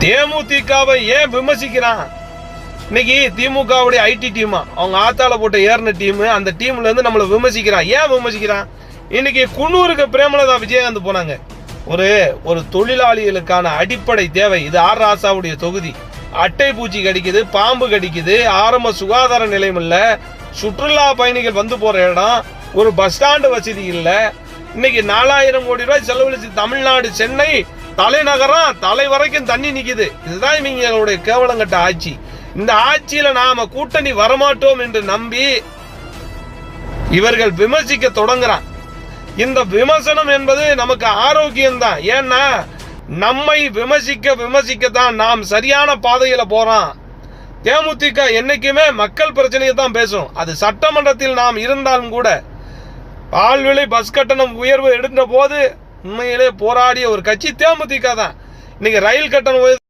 தேமுதிகவை ஏன் விமர்சிக்கிறான்? இன்னைக்கு திமுகவுடைய ஐடி டீமா அவங்க ஆத்தால போட்ட ஏறின டீம் அந்த டீம்ல இருந்து நம்மளை விமர்சிக்கிறான். ஏன் விமர்சிக்கிறான்? இன்னைக்கு குன்னூருக்கு பிரேமலதா விஜயகாந்த் போனாங்க. ஒரு ஒரு தொழிலாளிகளுக்கான அடிப்படை தேவை. இது ஆர் ராசாவுடைய தொகுதி. அட்டை பூச்சி கடிக்குது பாம்பு கடிக்குது ஆரம்ப சுகாதார நிலையம் இல்லை. சுற்றுலா பயணிகள் வந்து போற இடம். ஒரு பஸ் ஸ்டாண்டு வசதி இல்லை. இன்னைக்கு நாலாயிரம் கோடி ரூபாய் செலவழிச்சு தமிழ்நாடு சென்னை தலைநகரம் தலை வரைக்கும் தண்ணி நிக்குது. இதுதான் இவங்களுடைய கேவலங்கட்ட ஆட்சி. இந்த ஆட்சியில நாம கூட்டணி வரமாட்டோம் என்று நம்பி இவர்கள் விமர்சிக்க தொடங்குறான். இந்த விமர்சனம் என்பது நமக்கு ஆரோக்கியம் தான் ஏன்னா நம்மை விமர்சிக்க விமர்சிக்க தான் நாம் சரியான பாதையில போறோம். தேமுதிக என்னைக்குமே மக்கள் பிரச்சனையை தான் பேசும். அது சட்டமன்றத்தில் நாம் இருந்தாலும் கூட பால்விலை பஸ் கட்டணம் உயர்வு எடுத்த போது உண்மையிலே போராடிய ஒரு கட்சி தேமுதிக தான் இன்னைக்கு ரயில் கட்டணம் உயர்வு